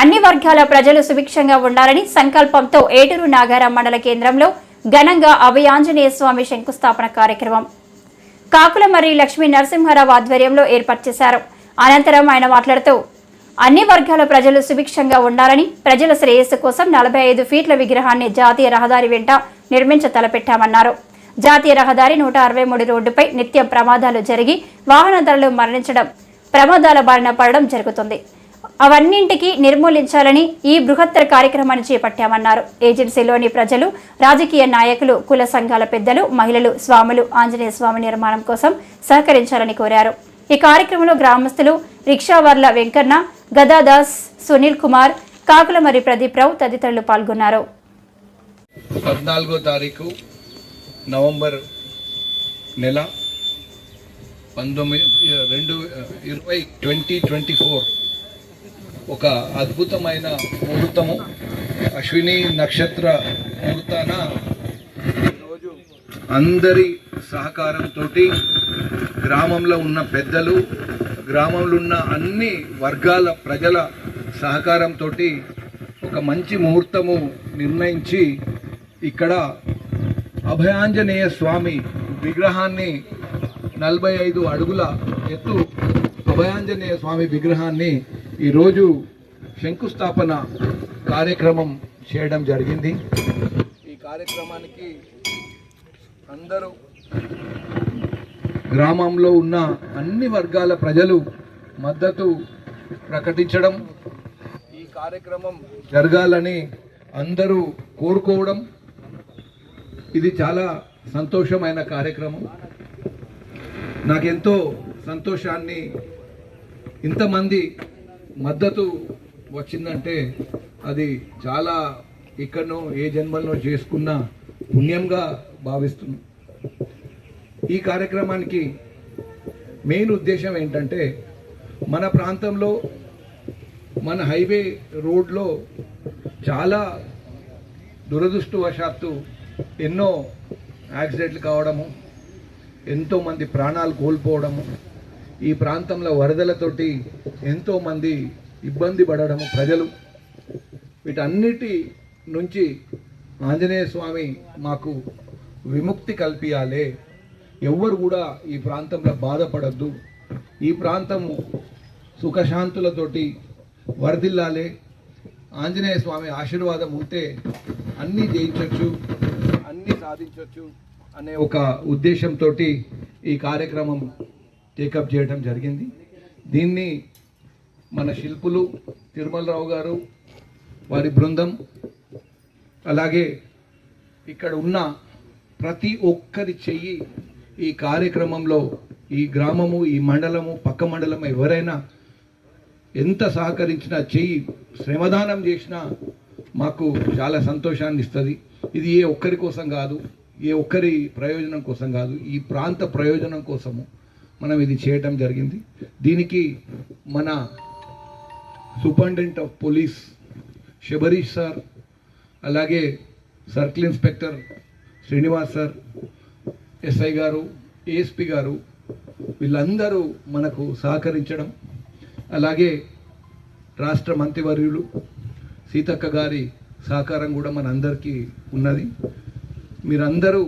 అన్ని వర్గాల ప్రజలు సుభిక్షంగా ఉండాలని సంకల్పంతో ఏటూరు నాగారం మండల కేంద్రంలో ఘనంగా అభయాంజనేయ స్వామి శంకుస్థాపన కార్యక్రమం. కాకులమర్రి లక్ష్మీ నరసింహారావు ఆధ్వర్యంలో ఏర్పాటు చేశారు. అనంతరం ఆయన మాట్లాడుతూ అన్ని వర్గాల ప్రజలు సుభిక్షంగా ఉండాలని ప్రజల శ్రేయస్సు కోసం నలభై ఐదు ఫీట్ల విగ్రహాన్ని జాతీయ రహదారి వెంట నిర్మించ తలపెట్టామన్నారు. జాతీయ రహదారి నూట అరవై మూడు రోడ్డుపై నిత్యం ప్రమాదాలు జరిగి వాహనదారులు మరణించడం ప్రమాదాల బారిన పడడం జరుగుతుంది. అవన్నింటికి నిర్మూలించాలని ఈ బృహత్తర కార్యక్రమాన్ని చేపట్టామన్నారు. ఏజెన్సీలోని ప్రజలు రాజకీయ నాయకులు కుల సంఘాల పెద్దలు మహిళలు స్వాములు ఆంజనేయ స్వామి నిర్మాణం కోసం సహకరించాలని కోరారు. ఈ కార్యక్రమంలో గ్రామస్తులు రిక్షావర్ల వెంకన్న గదాదాస్ సునీల్ కుమార్ కాకులమరి ప్రదీప్ రావు తదితరులు పాల్గొన్నారు. పద్నాలుగో తారీఖు నవంబర్ నెల పంతొమ్మిది రెండు ఇరవై ట్వంటీ ట్వంటీ ఫోర్ ఒక అద్భుతమైన ముహూర్తము. అశ్విని నక్షత్ర ముహూర్తాన ఈరోజు అందరి సహకారంతో గ్రామంలో ఉన్న పెద్దలు గ్రామంలో ఉన్న అన్ని వర్గాల ప్రజల సహకారంతో ఒక మంచి ముహూర్తము నిర్ణయించి ఇక్కడ అభయాంజనేయ స్వామి విగ్రహాన్ని నలభై ఐదు అడుగుల ఎత్తు అభయాంజనేయ స్వామి విగ్రహాన్ని ఈరోజు శంకుస్థాపన కార్యక్రమం చేయడం జరిగింది. ఈ కార్యక్రమానికి అందరూ గ్రామంలో ఉన్న అన్ని వర్గాల ప్రజలు మద్దతు ప్రకటించడం ఈ కార్యక్రమం జరగాలని అందరూ కోరుకోవడం ఇది చాలా సంతోషమైన కార్యక్రమం. నాకెంతో సంతోషాన్ని ఇంతమంది మద్దతు వచ్చిందంటే అది చాలా ఇక్కడనో ఏ జన్మలో చేసుకున్న పుణ్యంగా భావిస్తున్నాం. ఈ కార్యక్రమానికి మెయిన్ ఉద్దేశం ఏంటంటే మన ప్రాంతంలో మన హైవే రోడ్లో చాలా దురదృష్టవశాత్తు ఎన్నో యాక్సిడెంట్లు కావడము ఎంతోమంది ప్రాణాలు కోల్పోవడము ఈ ప్రాంతంలో వరదలతోటి ఎంతోమంది ఇబ్బంది పడడము ప్రజలు. వీటన్నిటి నుంచి ఆంజనేయ స్వామి మాకు విముక్తి కల్పించాలి ఎవ్వరు కూడా ఈ ప్రాంతంలో బాధపడద్దు. ఈ ప్రాంతము సుఖశాంతులతోటి వరదిల్లాలి ఆంజనేయ స్వామి ఆశీర్వాదం ఉంటే అన్నీ జయించవచ్చు అన్నీ సాధించవచ్చు అనే ఒక ఉద్దేశంతో ఈ కార్యక్రమం టేకప్ చేయడం జరిగింది. దీన్ని మన శిల్పులు తిరుమలరావు గారు వారి బృందం అలాగే ఇక్కడ ఉన్న ప్రతి ఒక్కరి చెయ్యి ఈ కార్యక్రమంలో ఈ గ్రామము ఈ మండలము పక్క మండలం ఎవరైనా ఎంత సహకరించినా చెయ్యి శ్రమదానం చేసినా మాకు చాలా సంతోషాన్ని ఇస్తుంది. ఇది ఏ ఒక్కరి కోసం కాదు ఏ ఒక్కరి ప్రయోజనం కోసం కాదు ఈ ప్రాంత ప్రయోజనం కోసము మనం ఇది చేయటం జరిగింది. దీనికి మన superintendent of police Sabarish sir అలాగే circle inspector Srinivas sir SI గారు ఏఎస్పి గారు వీళ్ళందరూ మనకు సహకరించడం అలాగే రాష్ట్ర మంత్రివర్యులు సీతక్క గారి సహకారం కూడా మనందరికీ ఉన్నది. మీరందరూ